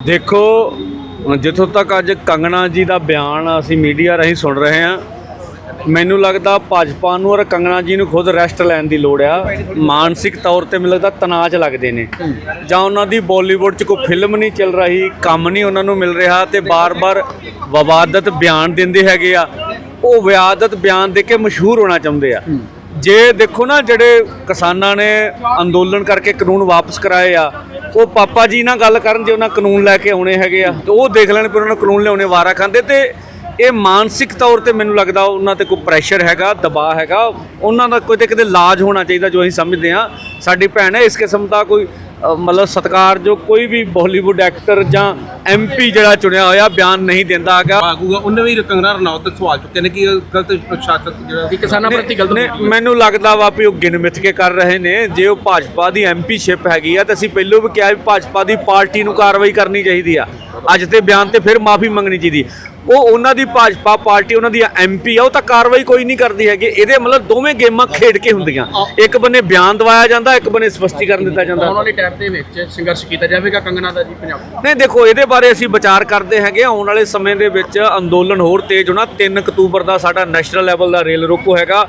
ਦੇਖੋ ਜਿੱਥੋਂ ਤੱਕ ਅੱਜ ਕੰਗਣਾ ਜੀ ਦਾ ਬਿਆਨ ਅਸੀਂ ਮੀਡੀਆ ਰਾਹੀਂ ਸੁਣ ਰਹੇ ਹਾਂ ਮੈਨੂੰ ਲੱਗਦਾ ਭਾਜਪਾ ਨੂੰ ਔਰ ਕੰਗਣਾ ਜੀ ਨੂੰ ਖੁਦ ਰੈਸਟ ਲੈਣ ਦੀ ਲੋੜ ਆ। ਮਾਨਸਿਕ ਤੌਰ ਤੇ ਮੈਨੂੰ ਲੱਗਦਾ ਤਣਾਅ 'ਚ ਲੱਗਦੇ ਨੇ। ਜਾਂ ਉਹਨਾਂ ਦੀ ਬਾਲੀਵੁੱਡ 'ਚ ਕੋਈ ਫਿਲਮ ਨਹੀਂ ਚੱਲ ਰਹੀ ਕੰਮ ਨਹੀਂ ਉਹਨਾਂ ਨੂੰ ਮਿਲ ਰਿਹਾ ਤੇ ਬਾਰ-ਬਾਰ ਵਿਵਾਦਤ ਬਿਆਨ ਦਿੰਦੇ ਹੈਗੇ ਆ। ਉਹ ਵਿਵਾਦਤ ਬਿਆਨ ਦੇ ਕੇ ਮਸ਼ਹੂਰ ਹੋਣਾ ਚਾਹੁੰਦੇ ਆ। ਜੇ ਦੇਖੋ ਨਾ ਜਿਹੜੇ ਕਿਸਾਨਾਂ ਨੇ ਅੰਦੋਲਨ ਕਰਕੇ ਕਾਨੂੰਨ ਵਾਪਸ ਕਰਾਏ ਆ ਉਹ ਪਾਪਾ ਜੀ ਨਾਲ ਗੱਲ ਕਰਨ ਜੇ ਉਹਨਾਂ ਕਾਨੂੰਨ ਲੈ ਕੇ ਆਉਣੇ ਹੈਗੇ ਆ, ਤੇ ਉਹ ਦੇਖ ਲੈਣ ਵੀ ਉਹਨਾਂ ਕਾਨੂੰਨ ਲਿਆਉਣੇ ਵਾਰਾ ਖਾਂਦੇ, ਤੇ ਇਹ ਮਾਨਸਿਕ ਤੌਰ ਤੇ ਮੈਨੂੰ ਲੱਗਦਾ ਉਹਨਾਂ ਤੇ ਕੋਈ ਪ੍ਰੈਸ਼ਰ ਹੈਗਾ, ਦਬਾਅ ਹੈਗਾ, ਉਹਨਾਂ ਦਾ ਕੋਈ ਤੇ ਕਿਤੇ ਇਲਾਜ ਹੋਣਾ ਚਾਹੀਦਾ ਜੋ ਅਸੀਂ ਸਮਝਦੇ ਆ ਸਾਡੀ ਭੈਣ ਹੈ, ਇਸ ਕਿਸਮ ਦਾ ਕੋਈ ਮਤਲਬ ਸਤਕਾਰ ਜੋ ਕੋਈ ਵੀ ਬਾਲੀਵੁੱਡ ਐਕਟਰ ਜਾਂ ਐਮਪੀ ਜਿਹੜਾ ਚੁਣਿਆ ਹੋਇਆ ਬਿਆਨ ਨਹੀਂ ਦਿੰਦਾ ਹੈਗਾ। ਆਗੂਗਾ ਉਹਨੇ ਵੀ ਕੰਗਨਾ ਰਣੌਤ ਤੇ ਸਵਾਲ ਚੁੱਕੇ ਨੇ ਕਿ ਇਹ ਗਲਤ ਸ਼ਾਸਕ ਜਿਹੜਾ ਕਿ ਕਿਸਾਨਾਂ ਪ੍ਰਤੀ ਗਲਤ ਨੇ। ਮੈਨੂੰ ਲੱਗਦਾ ਵਾ ਵੀ ਉਹ ਗਿਣ ਮਿੱਥ ਕੇ ਕਰ ਰਹੇ ਨੇ। ਜੇ ਉਹ ਭਾਜਪਾ ਦੀ ਐਮਪੀ ਸ਼ਿਪ ਹੈਗੀ ਆ ਤਾਂ ਅਸੀਂ ਪਹਿਲਾਂ ਵੀ ਕਿਹਾ ਵੀ ਭਾਜਪਾ ਦੀ ਪਾਰਟੀ ਨੂੰ ਕਾਰਵਾਈ ਕਰਨੀ ਚਾਹੀਦੀ ਆ। ਅੱਜ ਤੇ ਬਿਆਨ ਤੇ ਫਿਰ ਮਾਫੀ ਮੰਗਣੀ ਚਾਹੀਦੀ। ਉਹ ਉਹਨਾਂ ਦੀ ਭਾਜਪਾ ਪਾਰਟੀ ਉਹਨਾਂ ਦੀ ਐਮਪੀ ਆ ਉਹ ਤਾਂ ਕਾਰਵਾਈ ਕੋਈ ਨਹੀਂ ਕਰਦੀ ਹੈਗੀ। ਇਹਦੇ ਮਤਲਬ ਦੋਵੇਂ ਗੇਮਾਂ ਖੇਡ ਕੇ ਹੁੰਦੀਆਂ। ਇੱਕ ਬੰਨੇ ਬਿਆਨ ਦਵਾਇਆ ਜਾਂਦਾ ਇੱਕ ਬੰਨੇ ਸਪਸ਼ਟੀਕਰਨ ਦਿੱਤਾ ਜਾਂਦਾ। ਆਉਣ ਵਾਲੇ ਟਾਈਮ ਦੇ ਵਿੱਚ ਸੰਘਰਸ਼ ਕੀਤਾ ਜਾਵੇਗਾ ਕੰਗਨਾ ਦਾ ਜੀ ਪੰਜਾਬ ਨਹੀਂ ਦੇਖੋ ਇਹਦੇ ਬਾਰੇ ਅਸੀਂ ਵਿਚਾਰ ਕਰਦੇ ਹੈਗੇ। ਆਉਣ ਵਾਲੇ ਸਮੇਂ ਦੇ ਵਿੱਚ ਅੰਦੋਲਨ ਹੋਰ ਤੇਜ਼ ਹੋਣਾ। 3 ਅਕਤੂਬਰ ਦਾ ਸਾਡਾ ਨੈਸ਼ਨਲ ਲੈਵਲ ਦਾ ਰੇਲ ਰੋਕੋ ਹੈਗਾ।